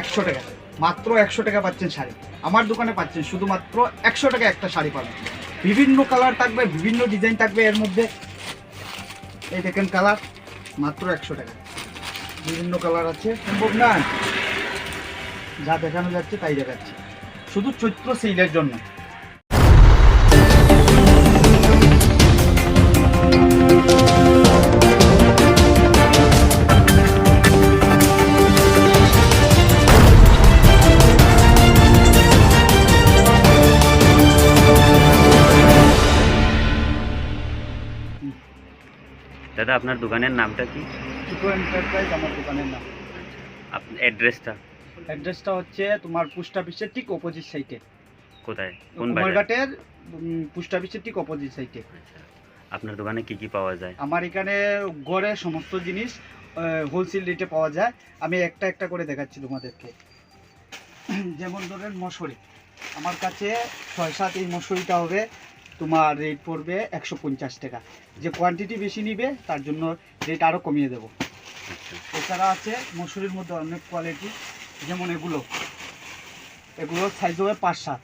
একশো টাকা। মাত্র একশো টাকা পাচ্ছেন শাড়ি। আমার দোকানে পাচ্ছেন শুধুমাত্র একশো টাকা একটা শাড়ি পাবেন। বিভিন্ন কালার থাকবে, বিভিন্ন ডিজাইন থাকবে এর মধ্যে। এই দেখেন কালার, মাত্র একশো টাকা। বিভিন্ন কালার আছে, সম্ভব না। যা দেখানো যাচ্ছে তাই দেখাচ্ছে। শুধু চৈত্র সেইলের জন্য। দাদা আপনার দোকানের নামটা কি? চিকো এন্টারপ্রাইজ আমার দোকানের নাম। আপনার অ্যাড্রেসটা অ্যাড্রেসটা হচ্ছে তোমার পোস্ট অফিসের ঠিক অপোজিট সাইডে কোথায়? কোন কুমারঘাটের পোস্ট অফিসের ঠিক অপোজিট সাইডে আপনার দোকানে কি কি পাওয়া যায়? আমার এখানে গড়ে সমস্ত জিনিস হোলসেল রেটে পাওয়া যায়। আমি একটা একটা করে দেখাচ্ছি তোমাদেরকে। যেমন ধরেন মশুরি আমার কাছে ছয় সাত এই মশুরিটা হবে। তোমার রেট পড়বে একশো পঞ্চাশ টাকা। যে কোয়ান্টিটি বেশি নিবে তার জন্য রেট আরও কমিয়ে দেবো। আচ্ছা। এছাড়া আছে মসুরির মধ্যে অনেক কোয়ালিটি যেমন এগুলো। এগুলো সাইজ হবে পাঁচ সাত।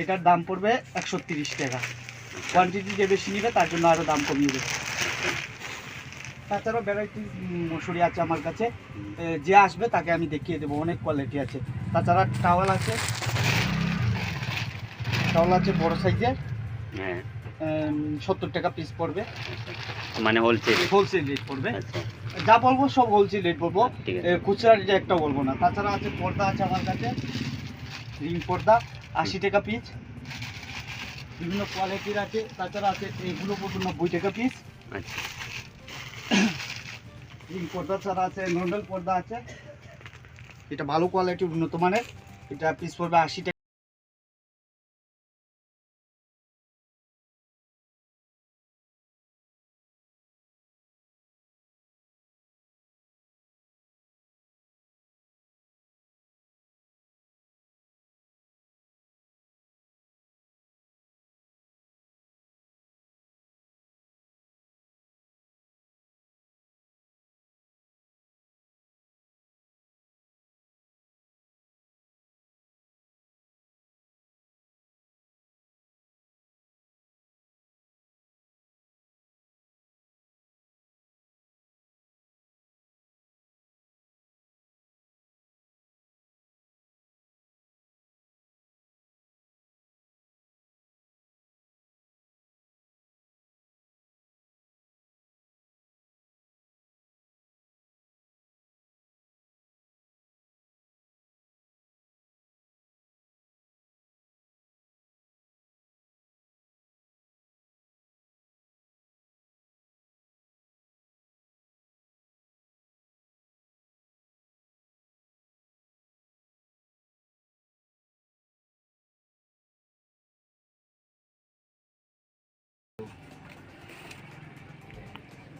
এটার দাম পড়বে একশো তিরিশ টাকা। কোয়ান্টিটি যে বেশি নিবে তার জন্য আরও দাম কমিয়ে দেবে। তাছাড়াও ভ্যারাইটি মসুরি আছে আমার কাছে। যে আসবে তাকে আমি দেখিয়ে দেবো অনেক কোয়ালিটি আছে। তাছাড়া টাওয়াল আছে। টাওয়াল আছে বড় সাইজের হ্যাঁ। সত্তর টাকা পিস পড়বে। আচ্ছা। মানে হোলসেল হোলসেল রেট পড়বে। আচ্ছা। যা বলব সব হোলসেল রেট বলব। ঠিক এ, খুচরা রেটে একটা বলব না। তাছাড়া আছে পর্দা আছে আমার কাছে। রিং পর্দা আশি টাকা পিস বিভিন্ন কোয়ালিটির আছে। তাছাড়া আছে এগুলো পড়বে নব্বই টাকা পিস আচ্ছা। রিং পর্দা ছাড়া আছে নর্মাল পর্দা আছে। এটা ভালো কোয়ালিটি উন্নত মানের। এটা পিস পড়বে আশি টাকা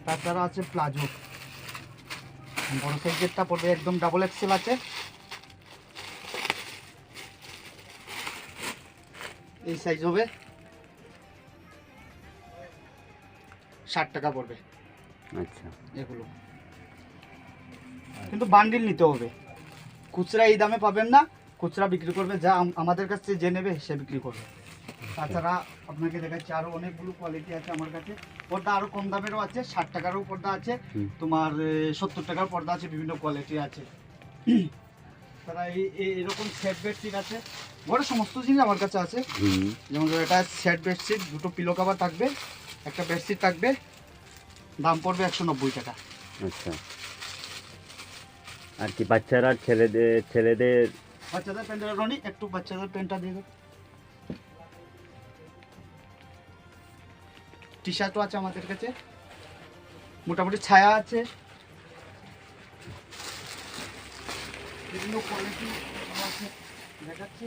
তাছাড়া আছে প্লাজো বড় সাইজেরটা পড়বে একদম ডাবল এক্সেল আছে। এই সাইজ হবে। ষাট টাকা পড়বে। আচ্ছা। এগুলো। কিন্তু বান্ডিল নিতে হবে। খুচরা এই দামে পাবেন না। খুচরা বিক্রি করবে যা আমাদের কাছ থেকে যে নেবে সে বিক্রি করবে। তাছাড়া আপনাকে দেখাচ্ছি আরও অনেকগুলো কোয়ালিটি আছে আমার কাছে। পর্দা আরও কম দামেরও আছে ষাট টাকারও পর্দা আছে তোমার সত্তর টাকার পর্দা আছে বিভিন্ন কোয়ালিটি আছে। তারা এই এরকম সেট বেডশিট আছে। বড় সমস্ত জিনিস আমার কাছে আছে। যেমন এটা সেট বেডশিট দুটো পিলো কাভার থাকবে একটা বেডশিট থাকবে দাম পড়বে একশো নব্বই টাকা। আচ্ছা। আর কি বাচ্চারা ছেলেদের ছেলেদের? বাচ্চাদের প্যান্টটা রনি একটু বাচ্চাদের প্যান্টটা দিয়ে দেবে টি শার্টও আছে আমাদের কাছে। মোটামুটি ছায়া আছে। বিভিন্ন কোয়ালিটি দেখাচ্ছি।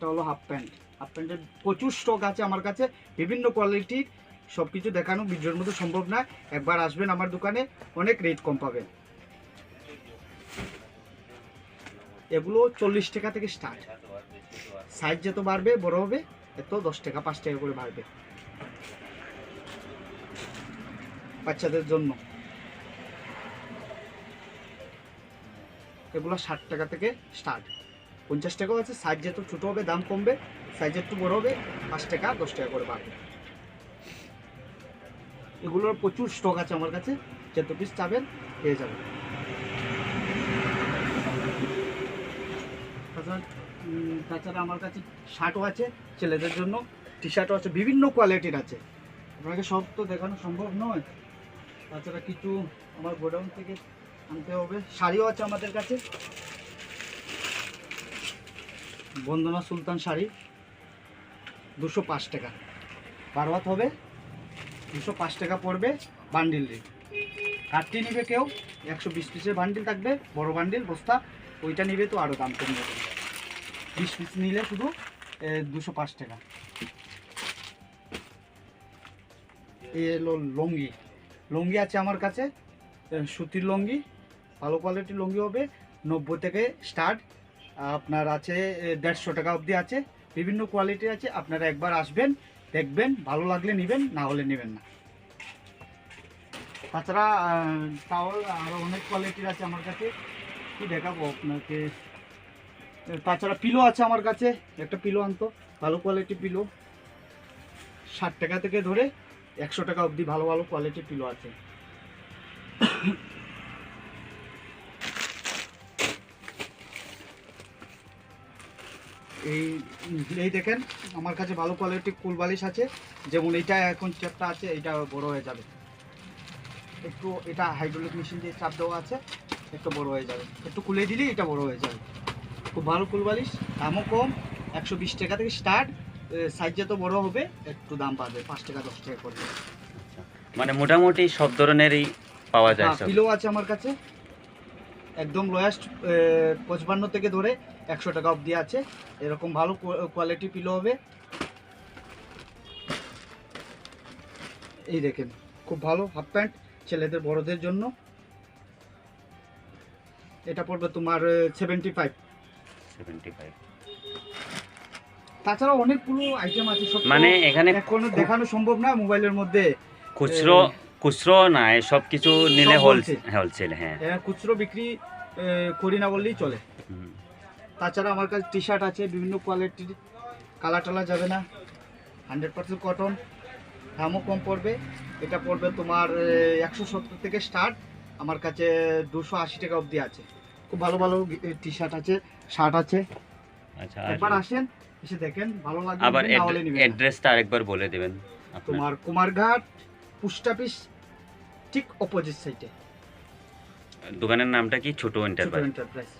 এটা হলো হাফ প্যান্ট হাফ প্যান্টের প্রচুর স্টক আছে আমার কাছে, বিভিন্ন কোয়ালিটির সব কিছু দেখানো ভিডিওর মধ্যে সম্ভব না। একবার আসবেন আমার দোকানে, অনেক রেট কম পাবেন। এগুলো চল্লিশ টাকা থেকে স্টার্ট সাইজ যত বাড়বে, বড় হবে, এত দশ টাকা, পাঁচ টাকা করে বাড়বে। বাচ্চাদের জন্য। এগুলো ষাট টাকা থেকে স্টার্ট পঞ্চাশ টাকাও আছে সাইজ যত ছোটো হবে, দাম কমবে সাইজ একটু বড় হবে, পাঁচ টাকা, দশ টাকা করে বাড়বে। এগুলোর প্রচুর স্টক আছে আমার কাছে, যত পিস চাবেন, পেয়ে যাবেন। তাছাড়া তাছাড়া আমার কাছে শার্টও আছে, ছেলেদের জন্য টি শার্টও আছে, বিভিন্ন কোয়ালিটির আছে। আপনাকে সব তো দেখানো সম্ভব নয়। তাছাড়া কিছু আমার গোডাউন থেকে আনতে হবে, শাড়িও আছে আমাদের কাছে। বন্দনা সুলতান শাড়ি দুশো পাঁচ টাকা। বারোয়াত হবে, দুশো পাঁচ টাকা পড়বে বান্ডিল রেট কাটটি নিবে কেউ, একশো বিশ পিসের বান্ডিল থাকবে, বড় বান্ডিল, বস্তা, ওইটা নিবে তো আরও দাম কমে যাবে বিশ পিস নিলে শুধু দুশো পাঁচ টাকা। এই এলো লঙ্গি। লঙ্গি আছে আমার কাছে সুতির লঙ্গি, ভালো কোয়ালিটির লঙ্গি হবে, নব্বই থেকে স্টার্ট। আপনার আছে দেড়শো টাকা অবধি আছে। বিভিন্ন কোয়ালিটির আছে, আপনারা একবার আসবেন, দেখবেন, ভালো লাগলে নেবেন, না হলে নেবেন না। তাছাড়া টাওয়াল আরও অনেক কোয়ালিটির আছে আমার কাছে। কি দেখাবো আপনাকে। তাছাড়া পিলো আছে আমার কাছে, একটা পিলো আনতো, ভালো কোয়ালিটি পিলো ষাট টাকা থেকে ধরে একশো টাকা অবধি ভালো ভালো কোয়ালিটির পিলো আছে। এই এই দেখেন আমার কাছে ভালো কোয়ালিটির কুল বালিশ আছে। যেমন এইটা এখন চ্যাপটা আছে এটা বড় হয়ে যাবে। একটু এটা হাইড্রোলিক মেশিন দিয়ে চাপ দেওয়া আছে একটু বড় হয়ে যাবে। একটু খুলে দিলেই এটা বড় হয়ে যাবে। খুব ভালো কুল বালিশ দামও কম একশো বিশ টাকা থেকে স্টার্ট সাইজ যত বড় হবে একটু দাম পাবে পাঁচ টাকা দশ টাকা করে। মানে মোটামুটি সব ধরনেরই পাওয়া যায় পিলো আছে আমার কাছে একদম লোয়েস্ট পঁচপান্ন থেকে ধরে একশো টাকা অবধি আছে। এরকম ভালো কোয়ালিটি পিলো হবে। এই দেখেন খুব ভালো হাফ প্যান্ট ছেলেদের বড়দের জন্য। এটা পড়বে তোমার সেভেন্টি ফাইভ সেভেন্টি ফাইভ তাছাড়া অনেকগুলো আইটেম আছে সব মানে এখানে কোনো দেখানো সম্ভব না মোবাইলের মধ্যে। খুচরো খুচরো নাই সব কিছু নিলে হোলসেল হ্যাঁ। খুচরো বিক্রি করি না বললেই চলে। তাছাড়া আমার কাছে টি শার্ট আছে বিভিন্ন কোয়ালিটির কালার টালা যাবে না। হান্ড্রেড পার্সেন্ট কটন দামও কম পড়বে। এটা পড়বে তোমার একশো সত্তর থেকে স্টার্ট আমার কাছে দুশো আশি টাকা অবধি আছে। খুব ভালো ভালো টি শার্ট আছে শার্ট আছে। আচ্ছা একবার আসেন এসে দেখেন ভালো লাগবে আবার না অ্যাড্রেসটা আরেকবার বলে দেবেন তোমার কুমারঘাট পোস্ট অফিস ঠিক অপোজিট সাইডে দোকানের নামটা কি? ছোট এন্টারপ্রাইজ